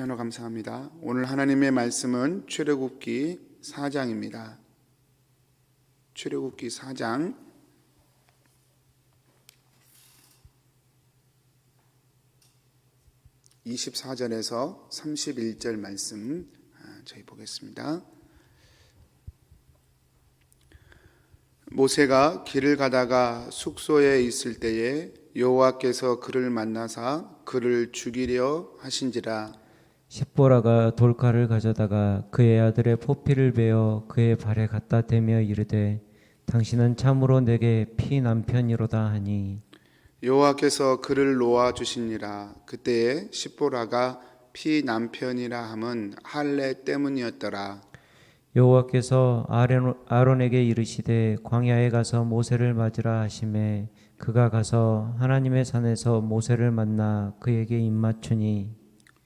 피아노 감사합니다. 오늘 하나님의 말씀은 출애굽기 4장입니다. 출애굽기 4장 24절에서 31절 말씀 아, 저희 보겠습니다. 모세가 길을 가다가 숙소에 있을 때에 여호와께서 그를 만나사 그를 죽이려 하신지라 십보라가 돌칼을 가져다가 그의 아들의 포피를 베어 그의 발에 갖다 대며 이르되 당신은 참으로 내게 피 남편이로다 하니. 여호와께서 그를 놓아 주시니라. 그때에 십보라가 피 남편이라 함은 할례 때문이었더라. 여호와께서 아론- 아론에게 이르시되 광야에 가서 모세를 맞으라 하심에 그가 가서 하나님의 산에서 모세를 만나 그에게 입맞추니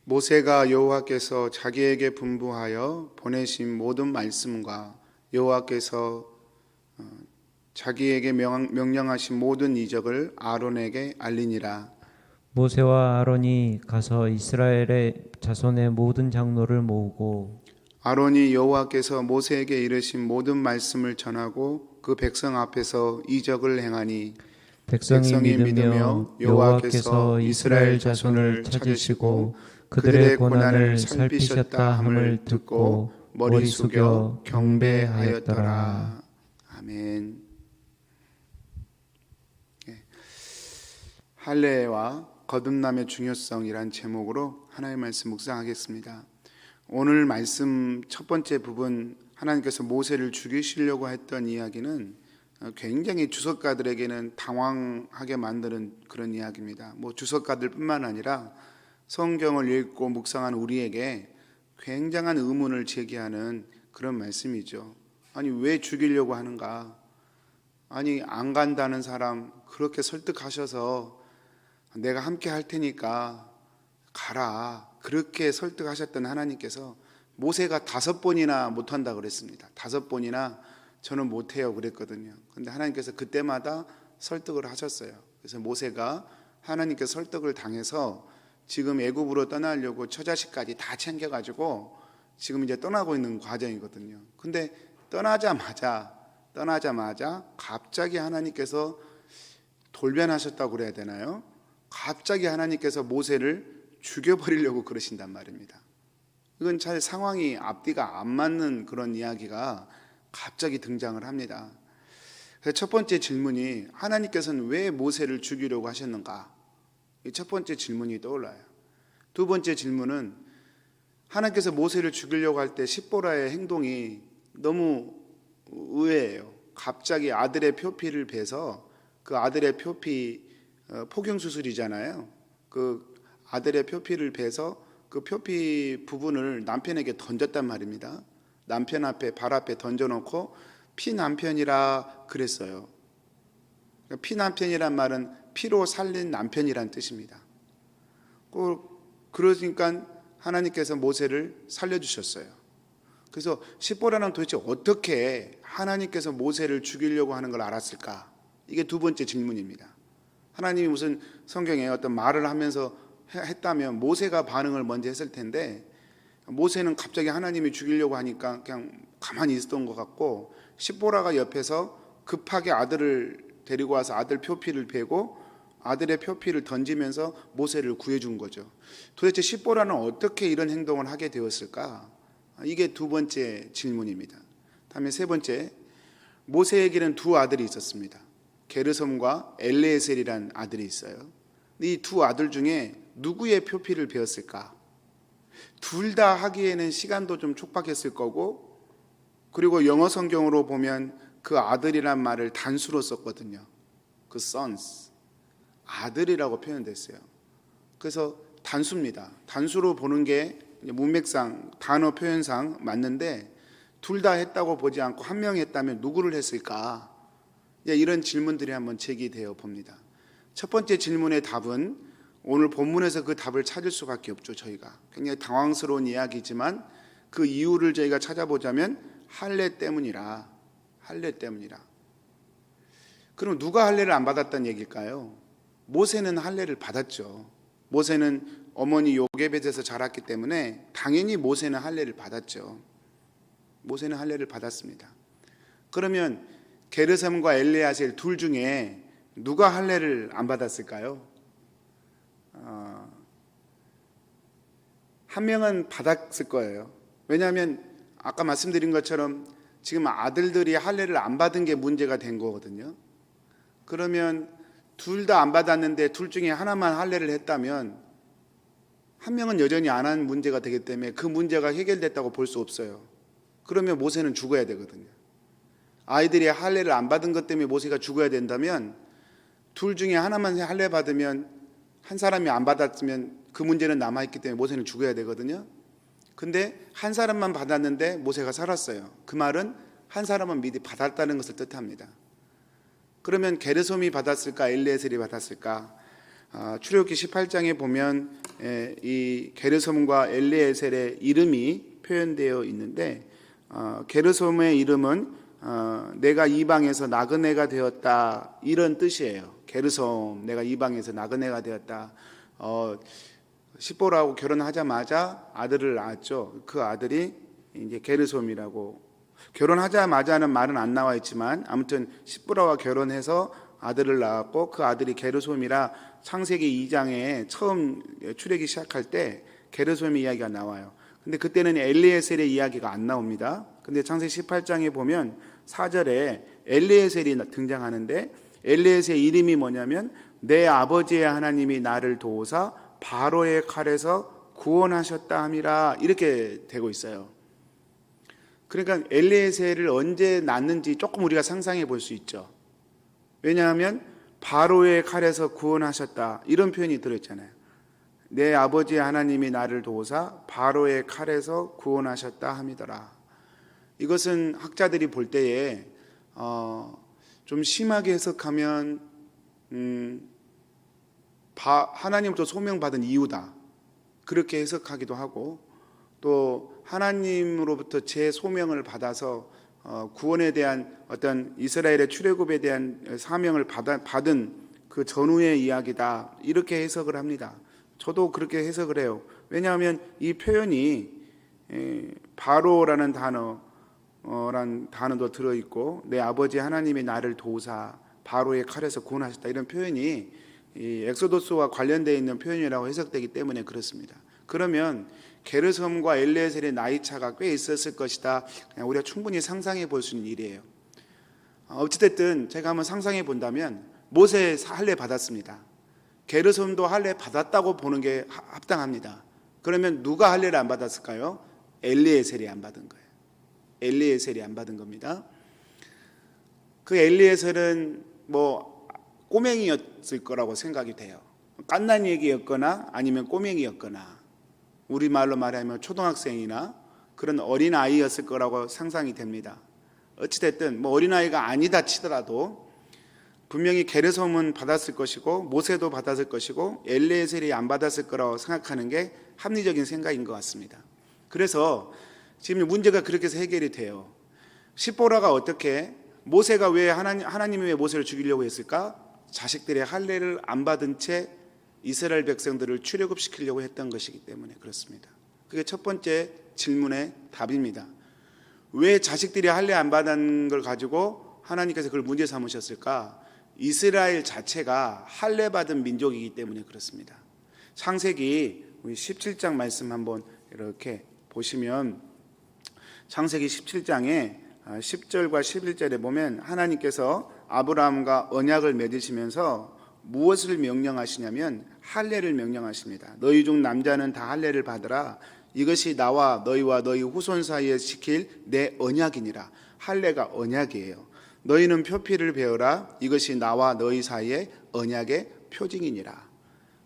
모세가 여호와께서 자기에게 분부하여 보내신 모든 말씀과 여호와께서 어, 자기에게 명, 명령하신 모든 이적을 아론에게 알리니라. 모세와 아론이 가서 이스라엘의 자손의 모든 장로를 모으고 아론이 여호와께서 모세에게 이르신 모든 말씀을 전하고 그 백성 앞에서 이적을 행하니 백성이 백성이 믿으며 여호와께서 이스라엘 자손을 찾으시고 그들의 고난을 살피셨다 함을 듣고 머리 숙여 경배하였더라. 아멘. 예. 할례와 거듭남의 중요성이란 제목으로 하나님의 말씀 묵상하겠습니다. 오늘 말씀 첫 번째 부분 하나님께서 모세를 죽이시려고 했던 이야기는 굉장히 주석가들에게는 당황하게 만드는 그런 이야기입니다. 뭐 주석가들뿐만 아니라 성경을 읽고 묵상한 우리에게 굉장한 의문을 제기하는 그런 말씀이죠. 아니 왜 죽이려고 하는가? 아니 안 간다는 사람 그렇게 설득하셔서 내가 함께 할 테니까 가라. 그렇게 설득하셨던 하나님께서 모세가 다섯 번이나 못 한다 그랬습니다. 다섯 번이나 저는 못 해요 그랬거든요. 근데 하나님께서 그때마다 설득을 하셨어요. 그래서 모세가 하나님께 설득을 당해서 지금 애굽으로 떠나려고 처자식까지 다 챙겨 가지고 지금 이제 떠나고 있는 과정이거든요. 근데 떠나자마자 떠나자마자 갑자기 하나님께서 돌변하셨다고 그래야 되나요? 갑자기 하나님께서 모세를 죽여버리려고 그러신단 말입니다. 이건 잘 상황이 앞뒤가 안 맞는 그런 이야기가 갑자기 등장을 합니다. 첫 번째 질문이 하나님께서는 왜 모세를 죽이려고 하셨는가? 이 첫 번째 질문이 떠올라요. 두 번째 질문은 하나님께서 모세를 죽이려고 할 때 십보라의 행동이 너무 의외예요. 갑자기 아들의 표피를 베서 그 아들의 표피 어, 포경 수술이잖아요. 그 아들의 표피를 베서 그 표피 부분을 남편에게 던졌단 말입니다. 남편 앞에 발 앞에 던져놓고 피 남편이라 그랬어요. 그러니까 피 남편이란 말은 피로 살린 남편이란 뜻입니다. 그- 그러니까 하나님께서 모세를 살려주셨어요. 그래서 십보라는 도대체 어떻게 하나님께서 모세를 죽이려고 하는 걸 알았을까? 이게 두 번째 질문입니다. 하나님이 무슨 성경에 어떤 말을 하면서 해- 했다면 모세가 반응을 먼저 했을 텐데 모세는 갑자기 하나님이 죽이려고 하니까 그냥 가만히 있었던 것 같고 십보라가 옆에서 급하게 아들을 데리고 와서 아들 표피를 베고 아들의 표피를 던지면서 모세를 구해준 거죠. 도대체 십보라는 어떻게 이런 행동을 하게 되었을까? 이게 두 번째 질문입니다. 다음에 세 번째 모세에게는 두 아들이 있었습니다. 게르솜과 엘레에셀이란 아들이 있어요. 이 두 아들 중에 누구의 표피를 배웠을까? 둘 다 하기에는 시간도 좀 촉박했을 거고, 그리고 영어 성경으로 보면 그 아들이란 말을 단수로 썼거든요. 그 sons. 아들이라고 표현됐어요. 그래서 단수입니다. 단수로 보는 게 문맥상 단어 표현상 맞는데 둘 다 했다고 보지 않고 한 명이 했다면 누구를 했을까? 이제 이런 질문들이 한번 제기되어 봅니다. 첫 번째 질문의 답은 오늘 본문에서 그 답을 찾을 수밖에 없죠, 저희가. 굉장히 당황스러운 이야기지만 그 이유를 저희가 찾아보자면 할례 때문이라. 할례 때문이라. 그럼 누가 할례를 안 받았다는 얘기일까요? 모세는 할례를 받았죠. 모세는 어머니 요게벳에서 자랐기 때문에 당연히 모세는 할례를 받았죠. 모세는 할례를 받았습니다. 그러면 게르섬과 엘레아셀 둘 중에 누가 할례를 안 받았을까요? 어, 한 명은 받았을 거예요. 왜냐하면 아까 말씀드린 것처럼 지금 아들들이 할례를 안 받은 게 문제가 된 거거든요. 그러면 둘 다 안 받았는데 둘 중에 하나만 할례를 했다면 한 명은 여전히 안 한 문제가 되기 때문에 그 문제가 해결됐다고 볼 수 없어요. 그러면 모세는 죽어야 되거든요. 아이들이 할례를 안 받은 것 때문에 모세가 죽어야 된다면 둘 중에 하나만 할례 받으면 한 사람이 안 받았으면 그 문제는 남아 있기 때문에 모세는 죽어야 되거든요. 근데 한 사람만 받았는데 모세가 살았어요. 그 말은 한 사람은 미리 받았다는 것을 뜻합니다. 그러면 게르솜이 받았을까 엘리에셀이 받았을까? 아, 출애굽기 18장에 보면 에, 이 게르솜과 엘리에셀의 이름이 표현되어 있는데 어, 게르솜의 이름은 어, 내가 이방에서 나그네가 되었다 이런 뜻이에요. 게르솜 내가 이방에서 나그네가 되었다. 어, 십보라고 결혼하자마자 아들을 낳았죠. 그 아들이 이제 게르솜이라고 결혼하자마자는 말은 안 나와 있지만 아무튼 십보라와 결혼해서 아들을 낳았고 그 아들이 게르솜이라 창세기 2장에 처음 출애기 시작할 때 게르솜의 이야기가 나와요. 근데 그때는 엘리에셀의 이야기가 안 나옵니다. 근데 창세기 18장에 보면 4절에 엘리에셀이 등장하는데 엘리에셀의 이름이 뭐냐면 내 아버지의 하나님이 나를 도우사 바로의 칼에서 구원하셨다 함이라 이렇게 되고 있어요. 그러니까 엘리에셀을 언제 낳는지 조금 우리가 상상해 볼 수 있죠. 왜냐하면 바로의 칼에서 구원하셨다 이런 표현이 들어있잖아요. 내 아버지 하나님이 나를 도우사 바로의 칼에서 구원하셨다 함이더라. 이것은 학자들이 볼 때에 어, 좀 심하게 해석하면 음, 바, 하나님부터 소명받은 이유다. 그렇게 해석하기도 하고 또 하나님으로부터 제 소명을 받아서 어, 구원에 대한 어떤 이스라엘의 출애굽에 대한 사명을 받은 그 전후의 이야기다 이렇게 해석을 합니다. 저도 그렇게 해석을 해요. 왜냐하면 이 표현이 에, 바로라는 단어 란 단어도 들어 있고 내 아버지 하나님이 나를 도우사 바로의 칼에서 구원하셨다 이런 표현이 이 엑소도스와 관련되어 있는 표현이라고 해석되기 때문에 그렇습니다. 그러면 게르섬과 엘레셀의 나이 차가 꽤 있었을 것이다. 그냥 우리가 충분히 상상해 볼 수 있는 일이에요. 어찌됐든 제가 한번 상상해 본다면 모세 할례 받았습니다. 게르섬도 할례 받았다고 보는 게 합당합니다. 그러면 누가 할례를 안 받았을까요? 엘리에셀이 안 받은 거예요. 엘리에셀이 안 받은 겁니다. 그 엘리에셀은 뭐 꼬맹이였을 거라고 생각이 돼요. 깐난 얘기였거나 아니면 꼬맹이였거나 우리 말로 말하면 초등학생이나 그런 어린 아이였을 거라고 상상이 됩니다. 어찌 됐든 뭐 어린 아이가 아니다 치더라도 분명히 게르솜은 받았을 것이고 모세도 받았을 것이고 엘리에셀이 안 받았을 거라고 생각하는 게 합리적인 생각인 것 같습니다. 그래서 지금 문제가 그렇게 해서 해결이 돼요. 십보라가 어떻게 모세가 왜 하나님 하나님이 왜 모세를 죽이려고 했을까? 자식들의 할례를 안 받은 채 이스라엘 백성들을 출애굽시키려고 했던 것이기 때문에 그렇습니다. 그게 첫 번째 질문의 답입니다. 왜 자식들이 할례 안 받은 걸 가지고 하나님께서 그걸 문제 삼으셨을까? 이스라엘 자체가 할례 받은 민족이기 때문에 그렇습니다. 창세기 17장 말씀 한번 이렇게 보시면 창세기 17장에 10절과 11절에 보면 하나님께서 아브라함과 언약을 맺으시면서 무엇을 명령하시냐면 할례를 명령하십니다. 너희 중 남자는 다 할례를 받으라. 이것이 나와 너희와 너희 후손 사이에 지킬 내 언약이니라. 할례가 언약이에요. 너희는 표피를 배워라. 이것이 나와 너희 사이에 언약의 표징이니라.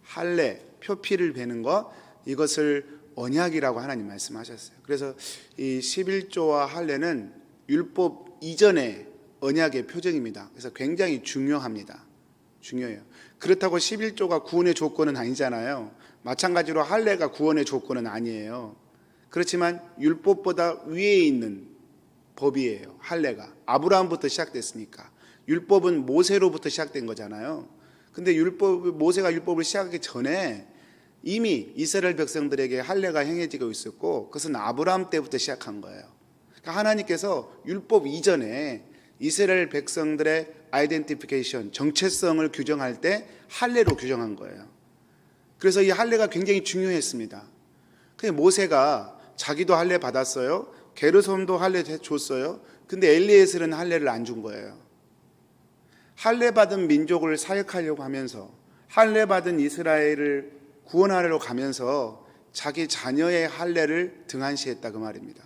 할례, 표피를 베는 것 이것을 언약이라고 하나님 말씀하셨어요. 그래서 이 11조와 할례는 율법 이전의 언약의 표정입니다. 그래서 굉장히 중요합니다. 중요해요. 그렇다고 11조가 구원의 조건은 아니잖아요. 마찬가지로 할례가 구원의 조건은 아니에요. 그렇지만 율법보다 위에 있는 법이에요. 할례가 아브라함부터 시작됐으니까 율법은 모세로부터 시작된 거잖아요. 근데 율법 모세가 율법을 시작하기 전에 이미 이스라엘 백성들에게 할례가 행해지고 있었고 그것은 아브라함 때부터 시작한 거예요. 그러니까 하나님께서 율법 이전에 이스라엘 백성들의 아이덴티피케이션 정체성을 규정할 때 할례로 규정한 거예요. 그래서 이 할례가 굉장히 중요했습니다. 그 모세가 자기도 할례 받았어요. 게르솜도 할례 줬어요. 근데 엘리에셀은 할례를 안 준 거예요. 할례 받은 민족을 사역하려고 하면서 할례 받은 이스라엘을 구원하려고 가면서 자기 자녀의 할례를 등한시했다 그 말입니다.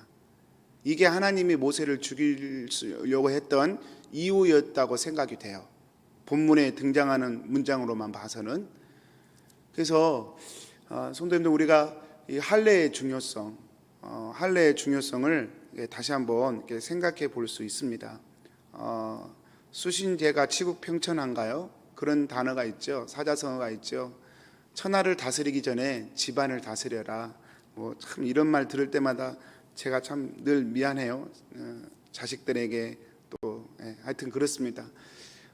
이게 하나님이 모세를 죽이려고 했던 이유였다고 생각이 돼요. 본문에 등장하는 문장으로만 봐서는 그래서 어, 성도님들 우리가 이 할례의 중요성, 어, 할례의 중요성을 예, 다시 한번 생각해 볼 수 있습니다. 어, 수신제가 치국평천한가요? 그런 단어가 있죠. 사자성어가 있죠. 천하를 다스리기 전에 집안을 다스려라. 뭐 참 이런 말 들을 때마다 제가 참 늘 미안해요. 어, 자식들에게 또 예, 하여튼 그렇습니다.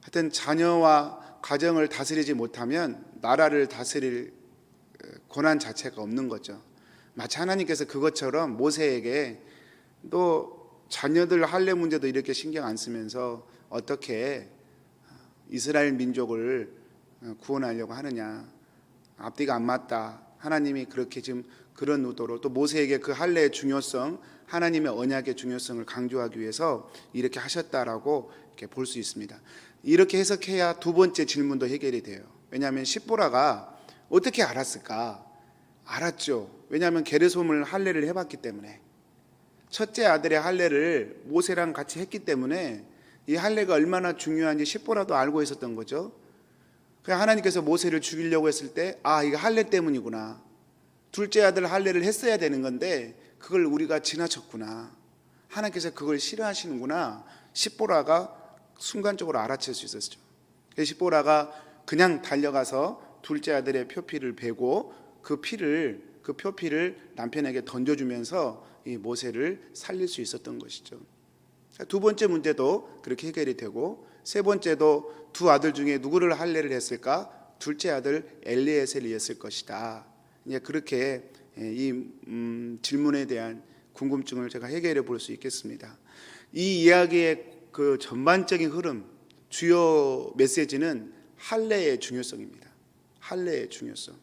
하여튼 자녀와 가정을 다스리지 못하면 나라를 다스릴 어, 고난 자체가 없는 거죠. 마치 하나님께서 그것처럼 모세에게 또 자녀들 할례 문제도 이렇게 신경 안 쓰면서 어떻게 이스라엘 민족을 어, 구원하려고 하느냐 앞뒤가 안 맞다. 하나님이 그렇게 지금 그런 의도로 또 모세에게 그 할례의 중요성, 하나님의 언약의 중요성을 강조하기 위해서 이렇게 하셨다라고 이렇게 볼 수 있습니다. 이렇게 해석해야 두 번째 질문도 해결이 돼요. 왜냐하면 십보라가 어떻게 알았을까? 알았죠. 왜냐하면 게르솜을 할례를 해봤기 때문에 첫째 아들의 할례를 모세랑 같이 했기 때문에 이 할례가 얼마나 중요한지 십보라도 알고 있었던 거죠. 그냥 하나님께서 모세를 죽이려고 했을 때, 아, 이거 할례 때문이구나. 둘째 아들 할례를 했어야 되는 건데, 그걸 우리가 지나쳤구나. 하나님께서 그걸 싫어하시는구나. 십보라가 순간적으로 알아챌 수 있었죠. 십보라가 그냥 달려가서 둘째 아들의 표피를 베고 그 피를, 그 표피를 남편에게 던져주면서 이 모세를 살릴 수 있었던 것이죠. 두 번째 문제도 그렇게 해결이 되고 세 번째도 두 아들 중에 누구를 할례를 했을까? 둘째 아들 엘리에셀이었을 것이다. 이제 그렇게 이 음, 질문에 대한 궁금증을 제가 해결해 볼 수 있겠습니다. 이 이야기의 그 전반적인 흐름, 주요 메시지는 할례의 중요성입니다. 할례의 중요성.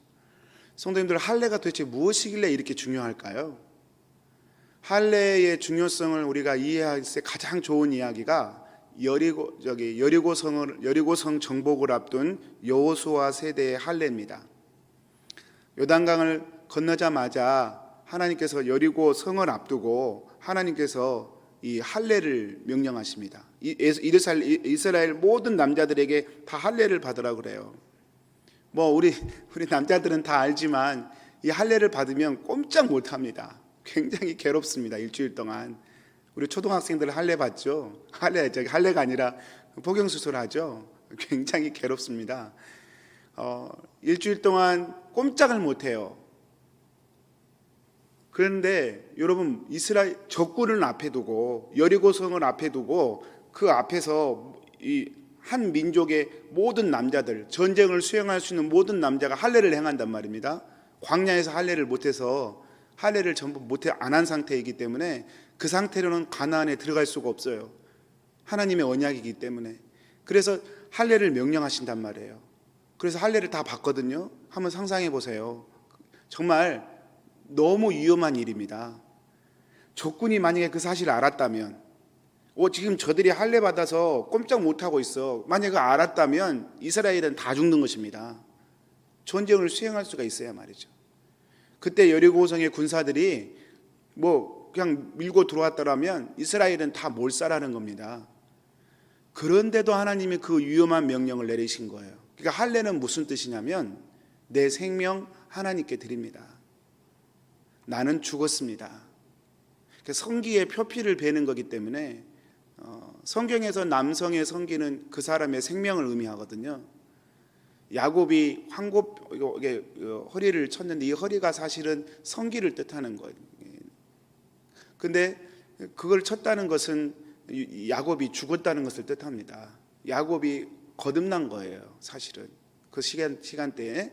성도님들 할례가 도대체 무엇이길래 이렇게 중요할까요? 할례의 중요성을 우리가 이해할 때 가장 좋은 이야기가 여리고 저기 여리고성을 여리고성 정복을 앞둔 여호수아 세대의 할례입니다. 요단강을 건너자마자 하나님께서 여리고 성을 앞두고 하나님께서 이 할례를 명령하십니다. 이스라엘 모든 남자들에게 다 할례를 받으라 그래요. 뭐 우리 우리 남자들은 다 알지만 이 할례를 받으면 꼼짝 못 합니다. 굉장히 괴롭습니다. 일주일 동안. 우리 초등학생들 할례 받죠? 할례 저기 할례가 아니라 복용 수술하죠. 굉장히 괴롭습니다. 어, 일주일 동안 꼼짝을 못 해요. 그런데 여러분 이스라엘 적군을 앞에 두고 여리고성을 앞에 두고 그 앞에서 이 한 민족의 모든 남자들 전쟁을 수행할 수 있는 모든 남자가 할례를 행한단 말입니다. 광야에서 할례를 못해서 할례를 전부 못해 안 한 상태이기 때문에 그 상태로는 가나안에 들어갈 수가 없어요. 하나님의 언약이기 때문에 그래서 할례를 명령하신단 말이에요. 그래서 할례를 다 받거든요. 한번 상상해 보세요. 정말 너무 위험한 일입니다. 적군이 만약에 그 사실을 알았다면, 오 지금 저들이 할례 받아서 꼼짝 못 하고 있어. 만약에 알았다면 이스라엘은 다 죽는 것입니다. 전쟁을 수행할 수가 있어야 말이죠. 그때 여리고성의 군사들이 뭐 그냥 밀고 들어왔더라면 이스라엘은 다 몰살하는 겁니다. 그런데도 하나님이 그 위험한 명령을 내리신 거예요. 그러니까 할례는 무슨 뜻이냐면 내 생명 하나님께 드립니다. 나는 죽었습니다. 그러니까 성기의 표피를 베는 거기 때문에 어, 성경에서 남성의 성기는 그 사람의 생명을 의미하거든요. 야곱이 황곱 어, 허리를 쳤는데 이 허리가 사실은 성기를 뜻하는 거예요. 근데 그걸 쳤다는 것은 이- 야곱이 죽었다는 것을 뜻합니다. 야곱이 거듭난 거예요, 사실은. 그 시간 시간대에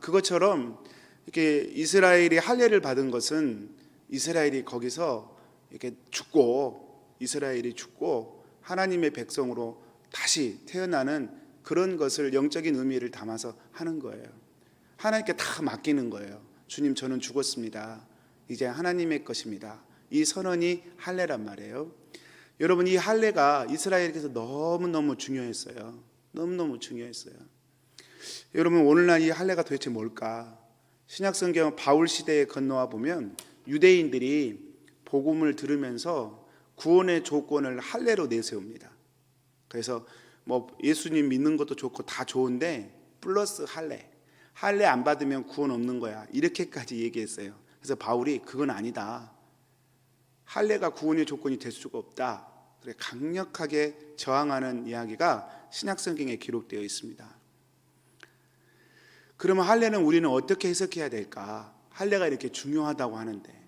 그것처럼 이렇게 이스라엘이 할례를 받은 것은 이스라엘이 거기서 이렇게 죽고 이스라엘이 죽고 하나님의 백성으로 다시 태어나는 그런 것을 영적인 의미를 담아서 하는 거예요. 하나님께 다 맡기는 거예요. 주님 저는 죽었습니다. 이제 하나님의 것입니다. 이 선언이 할례란 말이에요. 여러분 이 할례가 이스라엘에게서 너무너무 중요했어요. 너무너무 중요했어요. 여러분 오늘날 이 할례가 도대체 뭘까? 신약 성경 바울 시대에 건너와 보면 유대인들이 복음을 들으면서 구원의 조건을 할례로 내세웁니다. 그래서 뭐 예수님 믿는 것도 좋고 다 좋은데 플러스 할례. 할례 안 받으면 구원 없는 거야. 이렇게까지 얘기했어요. 그래서 바울이 그건 아니다. 할례가 구원의 조건이 될 수가 없다. 그래 강력하게 저항하는 이야기가 신약 성경에 기록되어 있습니다. 그러면 할례는 우리는 어떻게 해석해야 될까? 할례가 이렇게 중요하다고 하는데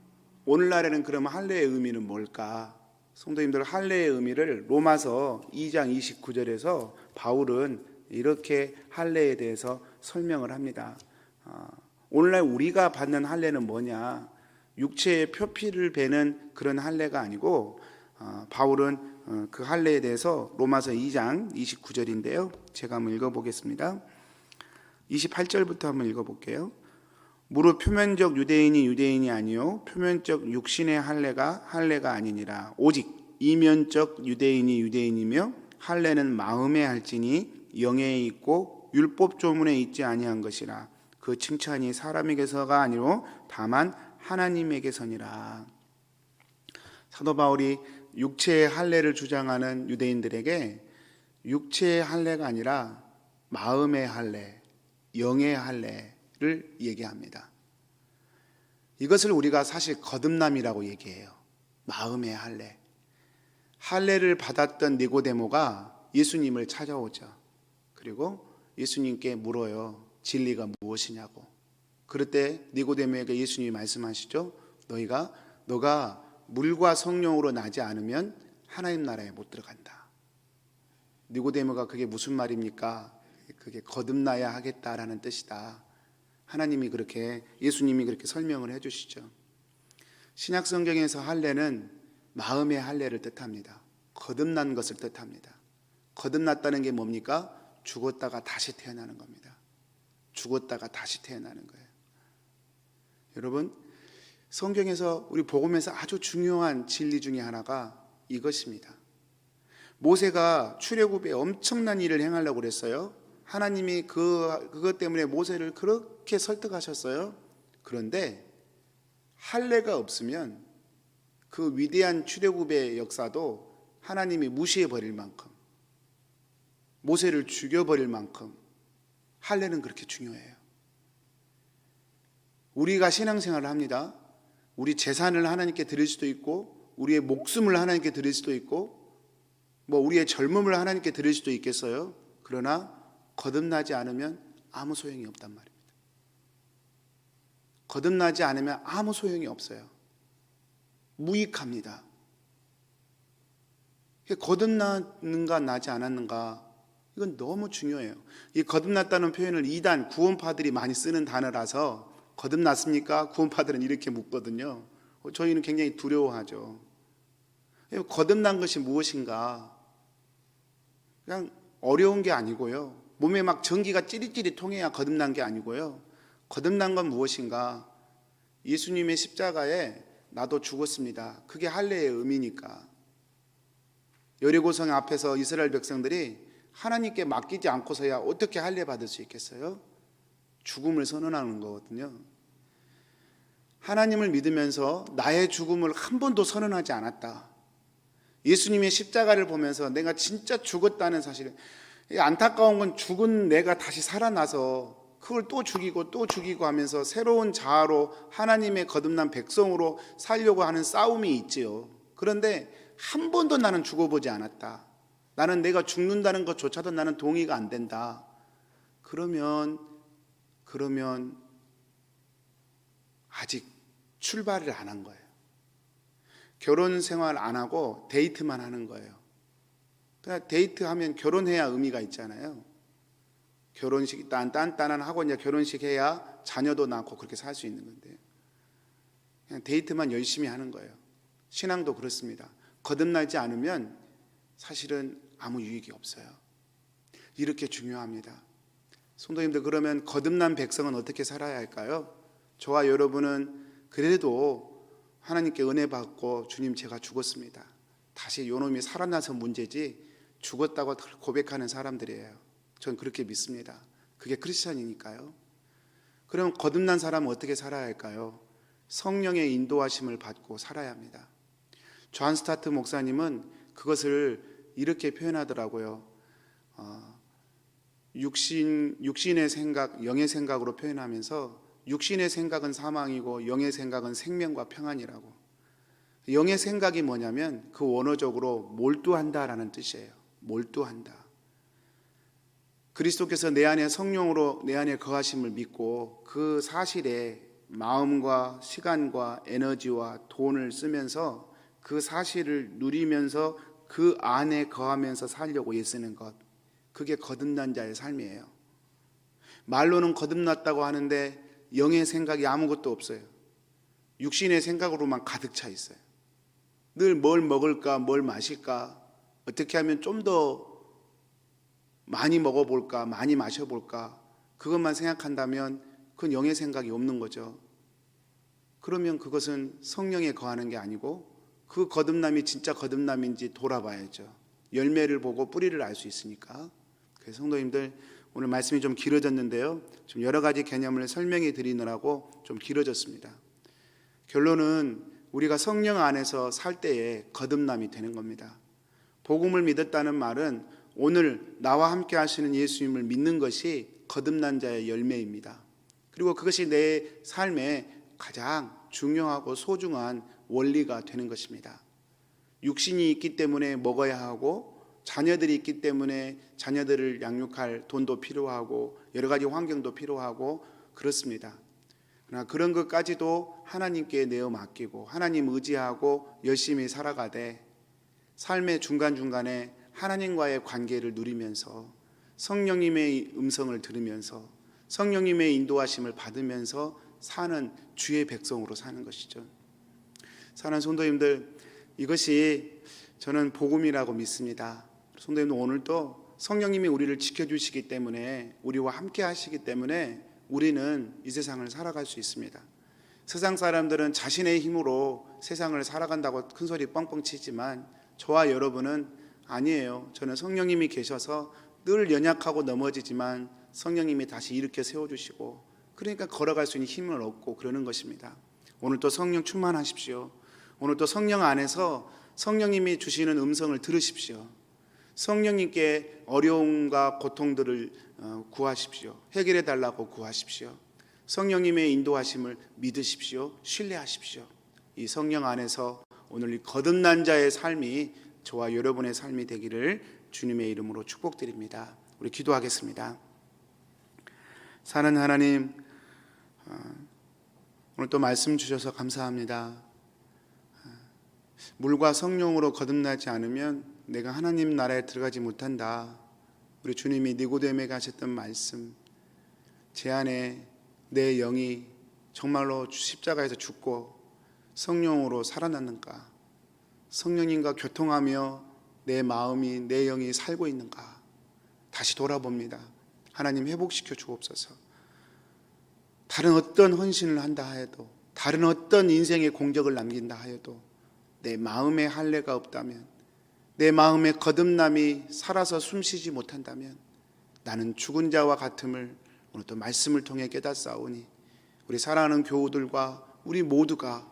오늘날에는 그러면 할례의 의미는 뭘까? 성도님들 할례의 의미를 로마서 2장 29절에서 바울은 이렇게 할례에 대해서 설명을 합니다. 아, 오늘날 우리가 받는 할례는 뭐냐? 육체의 표피를 베는 그런 할례가 아니고 아, 바울은 어, 그 할례에 대해서 로마서 2장 29절인데요. 제가 한번 읽어보겠습니다. 28절부터 한번 읽어볼게요. 무릇 표면적 유대인이 유대인이 아니요 표면적 육신의 할례가 할례가 아니니라 오직 이면적 유대인이 유대인이며 할례는 마음에 할지니 영에 있고 율법 조문에 있지 아니한 것이라 그 칭찬이 사람에게서가 아니로 다만 하나님에게서니라 사도 바울이 육체의 할례를 주장하는 유대인들에게 육체의 할례가 아니라 마음의 할례 영의 할례를 얘기합니다. 이것을 우리가 사실 거듭남이라고 얘기해요. 마음의 할례. 할례를 받았던 니고데모가 예수님을 찾아오죠. 그리고 예수님께 물어요. 진리가 무엇이냐고. 그럴 때 니고데모에게 예수님이 말씀하시죠. 너희가 너가 물과 성령으로 나지 않으면 하나님 나라에 못 들어간다. 니고데모가 그게 무슨 말입니까? 그게 거듭나야 하겠다라는 뜻이다. 하나님이 그렇게 예수님이 그렇게 설명을 해 주시죠. 신약 성경에서 할례는 마음의 할례를 뜻합니다. 거듭난 것을 뜻합니다. 거듭났다는 게 뭡니까? 죽었다가 다시 태어나는 겁니다. 죽었다가 다시 태어나는 거예요. 여러분, 성경에서 우리 복음에서 아주 중요한 진리 중에 하나가 이것입니다. 모세가 출애굽에 엄청난 일을 행하려고 그랬어요. 하나님이 그 그것 때문에 모세를 그렇게 설득하셨어요. 그런데 할례가 없으면 그 위대한 출애굽의 역사도 하나님이 무시해 버릴 만큼 모세를 죽여 버릴 만큼 할례는 그렇게 중요해요. 우리가 신앙생활을 합니다. 우리 재산을 하나님께 드릴 수도 있고 우리의 목숨을 하나님께 드릴 수도 있고 뭐 우리의 젊음을 하나님께 드릴 수도 있겠어요. 그러나 거듭나지 않으면 아무 소용이 없단 말입니다. 거듭나지 않으면 아무 소용이 없어요. 무익합니다. 거듭났는가 나지 않았는가 이건 너무 중요해요. 이 거듭났다는 표현을 이단 구원파들이 많이 쓰는 단어라서 거듭났습니까? 구원파들은 이렇게 묻거든요. 저희는 굉장히 두려워하죠. 거듭난 것이 무엇인가? 그냥 어려운 게 아니고요. 몸에 막 전기가 찌릿찌릿 통해야 거듭난 게 아니고요. 거듭난 건 무엇인가? 예수님의 십자가에 나도 죽었습니다. 그게 할례의 의미니까. 여리고성 앞에서 이스라엘 백성들이 하나님께 맡기지 않고서야 어떻게 할례 받을 수 있겠어요? 죽음을 선언하는 거거든요. 하나님을 믿으면서 나의 죽음을 한 번도 선언하지 않았다. 예수님의 십자가를 보면서 내가 진짜 죽었다는 사실, 안타까운 건 죽은 내가 다시 살아나서 그걸 또 죽이고 또 죽이고 하면서 새로운 자아로 하나님의 거듭난 백성으로 살려고 하는 싸움이 있지요. 그런데 한 번도 나는 죽어보지 않았다. 나는 내가 죽는다는 것조차도 나는 동의가 안 된다. 그러면, 그러면 아직 출발을 안 한 거예요. 결혼 생활 안 하고 데이트만 하는 거예요. 그러니까 데이트하면 결혼해야 의미가 있잖아요. 결혼식 딴 딴딴한 하고 이제 결혼식 해야 자녀도 낳고 그렇게 살 수 있는 건데 그냥 데이트만 열심히 하는 거예요. 신앙도 그렇습니다. 거듭나지 않으면 사실은 아무 유익이 없어요. 이렇게 중요합니다. 성도님들 그러면 거듭난 백성은 어떻게 살아야 할까요? 저와 여러분은 그래도 하나님께 은혜 받고 주님 제가 죽었습니다. 다시 요놈이 살아나서 문제지 죽었다고 고백하는 사람들이에요. 전 그렇게 믿습니다. 그게 크리스천이니까요. 그럼 거듭난 사람은 어떻게 살아야 할까요? 성령의 인도하심을 받고 살아야 합니다. 존 스타트 목사님은 그것을 이렇게 표현하더라고요. 어, 육신 육신의 생각, 영의 생각으로 표현하면서 육신의 생각은 사망이고 영의 생각은 생명과 평안이라고. 영의 생각이 뭐냐면 그 원어적으로 몰두한다라는 뜻이에요. 몰두한다. 그리스도께서 내 안에 성령으로 내 안에 거하심을 믿고 그 사실에 마음과 시간과 에너지와 돈을 쓰면서 그 사실을 누리면서 그 안에 거하면서 살려고 애쓰는 것. 그게 거듭난 자의 삶이에요. 말로는 거듭났다고 하는데 영의 생각이 아무것도 없어요. 육신의 생각으로만 가득 차 있어요. 늘 뭘 먹을까, 뭘 마실까, 어떻게 하면 좀 더 많이 먹어볼까, 많이 마셔볼까, 그것만 생각한다면 그건 영의 생각이 없는 거죠. 그러면 그것은 성령에 거하는 게 아니고 그 거듭남이 진짜 거듭남인지 돌아봐야죠. 열매를 보고 뿌리를 알 수 있으니까. 그래서 성도님들 오늘 말씀이 좀 길어졌는데요. 좀 여러 가지 개념을 설명해 드리느라고 좀 길어졌습니다. 결론은 우리가 성령 안에서 살 때에 거듭남이 되는 겁니다. 복음을 믿었다는 말은 오늘 나와 함께 하시는 예수님을 믿는 것이 거듭난 자의 열매입니다. 그리고 그것이 내 삶에 가장 중요하고 소중한 원리가 되는 것입니다. 육신이 있기 때문에 먹어야 하고 자녀들이 있기 때문에 자녀들을 양육할 돈도 필요하고 여러 가지 환경도 필요하고 그렇습니다. 그러나 그런 것까지도 하나님께 내어 맡기고 하나님 의지하고 열심히 살아가되 삶의 중간중간에 하나님과의 관계를 누리면서 성령님의 음성을 들으면서 성령님의 인도하심을 받으면서 사는 주의 백성으로 사는 것이죠. 사는 성도님들 이것이 저는 복음이라고 믿습니다. 성도님들 오늘도 성령님이 우리를 지켜주시기 때문에 우리와 함께 하시기 때문에 우리는 이 세상을 살아갈 수 있습니다. 세상 사람들은 자신의 힘으로 세상을 살아간다고 큰 소리 뻥뻥 치지만 저와 여러분은 아니에요. 저는 성령님이 계셔서 늘 연약하고 넘어지지만 성령님이 다시 일으켜 세워주시고 그러니까 걸어갈 수 있는 힘을 얻고 그러는 것입니다. 오늘 또 성령 충만하십시오. 오늘 또 성령 안에서 성령님이 주시는 음성을 들으십시오. 성령님께 어려움과 고통들을 어, 구하십시오. 해결해 달라고 구하십시오. 성령님의 인도하심을 믿으십시오. 신뢰하십시오. 이 성령 안에서 오늘 이 거듭난 자의 삶이 저와 여러분의 삶이 되기를 주님의 이름으로 축복드립니다. 우리 기도하겠습니다. 사는 하나님, 어, 오늘 또 말씀 주셔서 감사합니다. 어, 물과 성령으로 거듭나지 않으면 내가 하나님 나라에 들어가지 못한다. 우리 주님이 니고데에게 하셨던 말씀, 제 안에 내 영이 정말로 십자가에서 죽고 성령으로 살아났는가? 성령님과 교통하며 내 마음이 내 영이 살고 있는가? 다시 돌아봅니다. 하나님 회복시켜 주옵소서. 다른 어떤 헌신을 한다 하여도 다른 어떤 인생의 공적을 남긴다 하여도 내 마음에 할례가 없다면 내 마음에 거듭남이 살아서 숨쉬지 못한다면 나는 죽은 자와 같음을 오늘 또 말씀을 통해 깨닫사오니 우리 사랑하는 교우들과 우리 모두가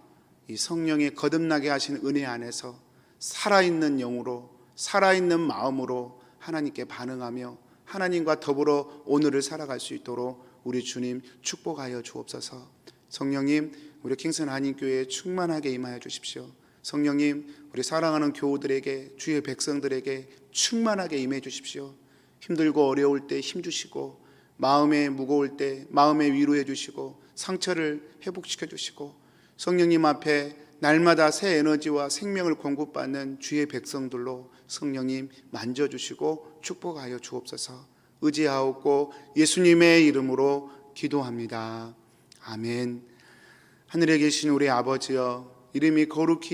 이 성령의 거듭나게 하시는 은혜 안에서 살아있는 영으로 살아있는 마음으로 하나님께 반응하며 하나님과 더불어 오늘을 살아갈 수 있도록 우리 주님 축복하여 주옵소서. 성령님, 우리 킹슨 한인교회에 충만하게 임하여 주십시오. 성령님, 우리 사랑하는 교우들에게 주의 백성들에게 충만하게 임해 주십시오. 힘들고 어려울 때 힘 주시고 마음에 무거울 때 마음에 위로해 주시고 상처를 회복시켜 주시고 성령님 앞에 날마다 새 에너지와 생명을 공급받는 주의 백성들로 성령님 만져 주시고 축복하여 주옵소서. 의지하옵고 예수님의 이름으로 기도합니다. 아멘. 하늘에 계신 우리 아버지여 이름이 거룩히